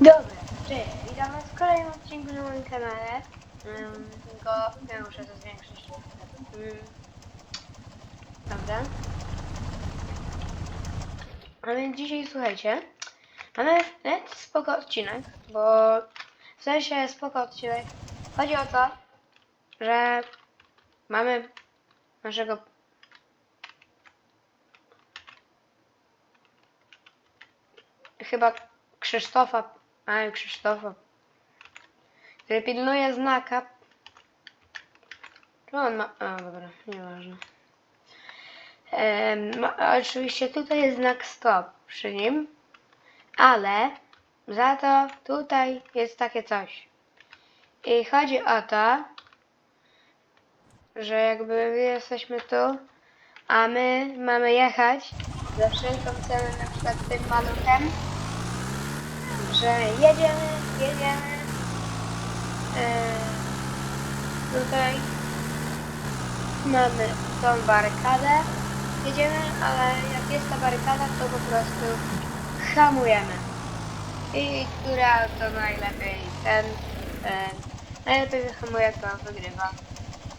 Dobra, cześć, witam was w kolejnym odcinku na moim kanale. Um, tylko ja muszę to zwiększyć. Um, dobra. A więc dzisiaj słuchajcie, mamy net spoko odcinek, bo w sensie spoko odcinek. Chodzi o to, że mamy naszego chyba Krzysztofa, a Krzysztofa, który pilnuje znaka. Czy on ma, a dobra, nieważne. A oczywiście tutaj jest znak stop przy nim, ale za to tutaj jest takie coś. I chodzi o to, że jakby my jesteśmy tu, a my mamy jechać za wszelką cenę na przykład tym maluchem, jedziemy, jedziemy. E, tutaj mamy tą barykadę. Jedziemy, ale jak jest ta barykada to po prostu hamujemy. I które auto najlepiej ten e, najlepiej wyhamuje to wygrywa.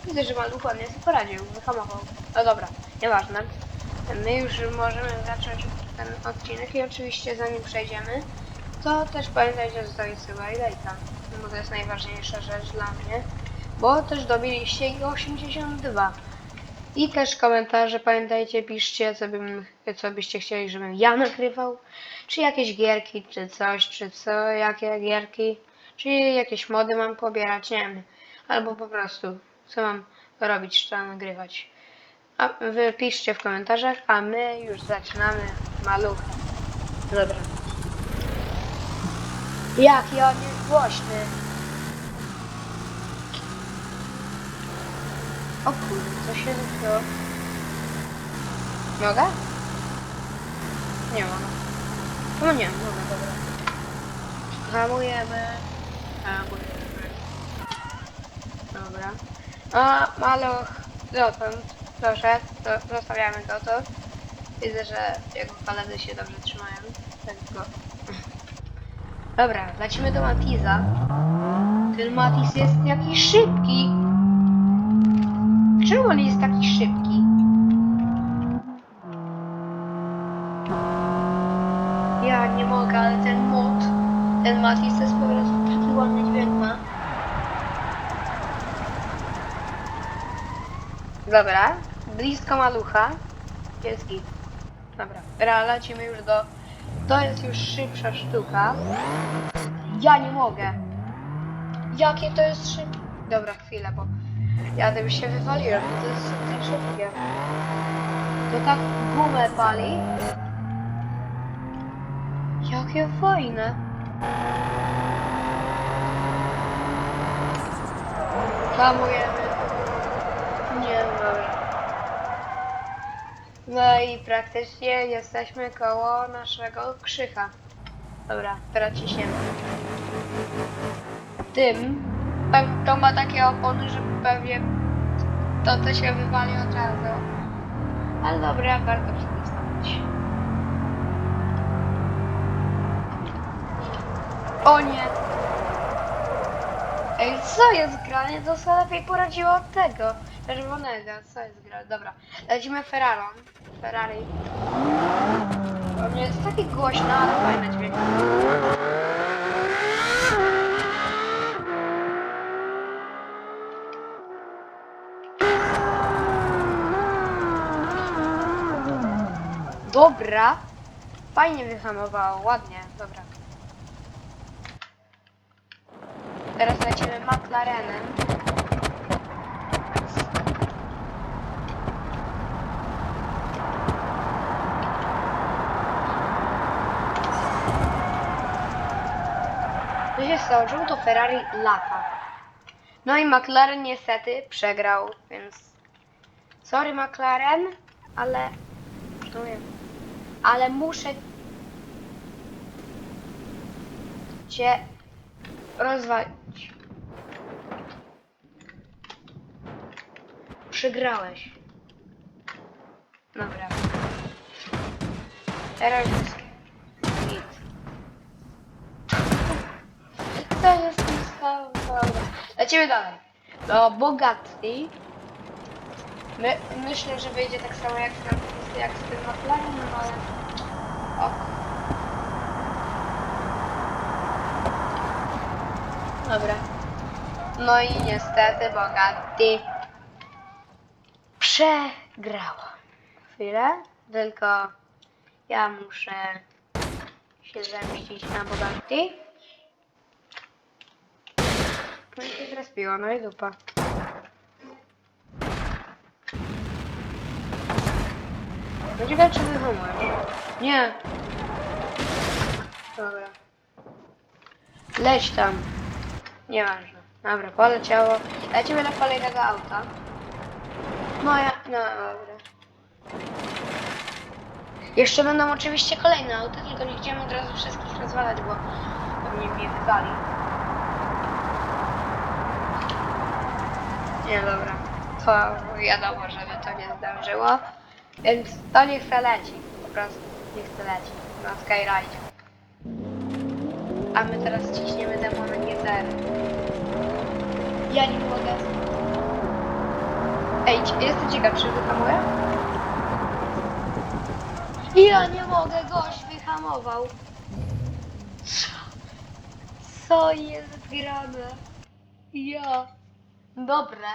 Widzę, że maluch ładnie sobie poradził, wyhamował. No dobra, nieważne. My już możemy zacząć ten odcinek i oczywiście zanim przejdziemy to też pamiętajcie zostawić i lajka, no bo to jest najważniejsza rzecz dla mnie, bo też dobiliście ich 82. I też komentarze pamiętajcie, piszcie, co, bym, co byście chcieli, żebym ja nagrywał, czy jakieś gierki, czy coś, czy co, jakie gierki, czy jakieś mody mam pobierać, nie wiem, albo po prostu, co mam robić, czy nagrywać. A wy piszcie w komentarzach, a my już zaczynamy malucha. Dobra. Jaki on jest głośny. O kurde, co się zrobiło? Mogę? Nie mogę. No nie, mogę, dobra. Hamujemy. Hamujemy. Dobra. A, maluch dotąd doszedł, to zostawiamy go tu. Widzę, że jego koledzy się dobrze trzymają. Tak go. Dobra, lecimy do Matiza. Ten Matis jest jakiś szybki. Czemu on jest taki szybki? Ja nie mogę, ale ten mod, ten Matis to jest po prostu taki ładny dźwięk ma. Dobra, blisko malucha. Jest git. Dobra, lecimy już do... To jest już szybsza sztuka. Ja nie mogę. Jakie to jest szybkie? Dobra, chwilę, bo ja tym się wywaliłem, bo to jest tak szybkie. To tak gumę pali. Jakie fajne. Hamujemy. Nie, dobra. No i praktycznie jesteśmy koło naszego krzycha. Dobra, teraz ciśniemy. Tym to ma takie opony, że pewnie to to się wywali od razu. Ale dobra, warto przetestować. O nie! Ej, co jest grane? To sobie lepiej poradziło od tego czerwonego. Co jest grane? Dobra, lecimy Ferrarą. Ferrari. On jest taki głośny, ale fajny dźwięk. Dobra. Fajnie wyhamowało, ładnie, dobra. Teraz lecimy McLarenem. Się stało? To Ferrari lata? No i McLaren niestety przegrał, więc... Sorry McLaren, ale... No wiem. Ale muszę... Cię rozwalić. Przegrałeś. Dobra. Teraz jest git. Lecimy dalej. Do Bogatti. My, myślę, że wyjdzie tak samo jak, jak z tym McLarenem, ale... Ok. Dobra. No i niestety Bogatti przegrała. Chwilę, tylko ja muszę się zemścić na Bogatti. No i się zrespiło, no i dupa. No ciekawe czy wyhamujesz. Nie. Dobra. Leć tam. Nieważne. Dobra, poleciało. Lecimy do kolejnego auta. Moja, no dobra. Jeszcze będą oczywiście kolejne auta, tylko nie chciałem od razu wszystkich rozwalać, bo mnie wywali. Nie, dobra. To wiadomo, żeby to nie zdążyło. Więc to niech se leci. Po prostu niech se leci. Na Skyride. A my teraz ciśniemy demona GTR. Ja nie mogę. Ej, jestem ciekaw, czy wyhamuję? Ja nie mogę, gość wyhamował. Co jest grane? Ja. Dobre.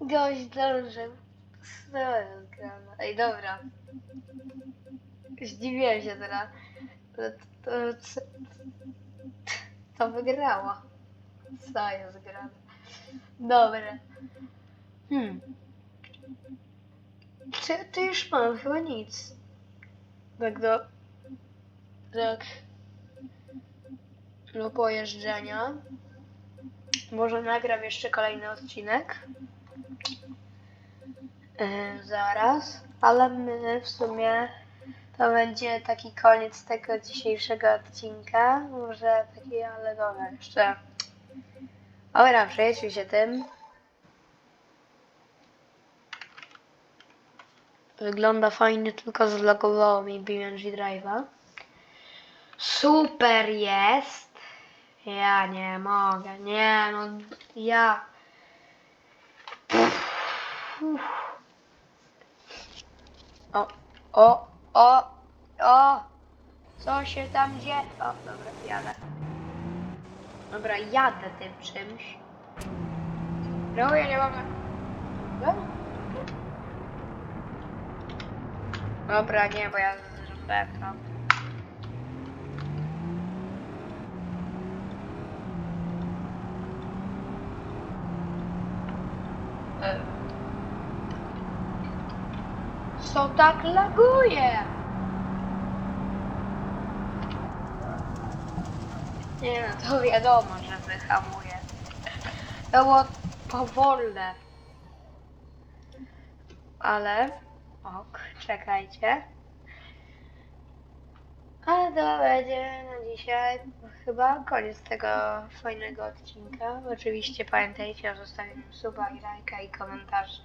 Gość zdążył. Co jest grane? Ej, dobra. Zdziwiłem się teraz. To, to, to, to wygrała. Grane? Dobra. Hmm. Czy ty już mam chyba nic. Tak do. Tak. Do pojeżdżenia. Może nagram jeszcze kolejny odcinek. Yy, zaraz. Ale my w sumie to będzie taki koniec tego dzisiejszego odcinka. Może taki, ale dobra, jeszcze. Dobra, przejdźmy się tym. Wygląda fajnie, tylko zlogowało mi BMG Drive'a. Super jest! Ja nie mogę, nie no, ja... Uff. O, o, o, o! Co się tam dzieje? O, dobra, jadę. Dobra, jadę tym czymś. No, ja nie mogę. No? Dobra, nie, bo ja zrobiłem to. Co tak laguje? Nie no, to wiadomo, że wyhamuje. To było powolne. Ale... Ok, czekajcie. A to będzie na dzisiaj chyba koniec tego fajnego odcinka. Oczywiście pamiętajcie o zostawieniu suba i lajka i komentarz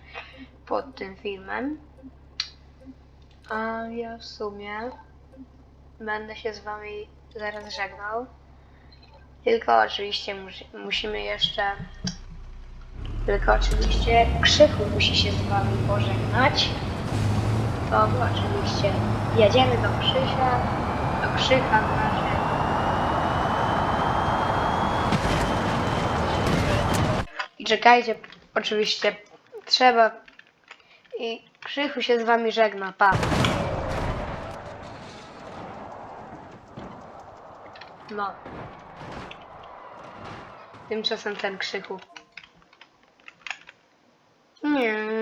pod tym filmem. A ja w sumie będę się z wami zaraz żegnał. Tylko oczywiście musi, musimy jeszcze. Tylko oczywiście Krzychu musi się z wami pożegnać. To oczywiście jedziemy do Krzysia, do Krzycha znaczy. I czekajcie, oczywiście trzeba. I Krzychu się z wami żegna, pa. No. Tymczasem ten Krzychu. Nie.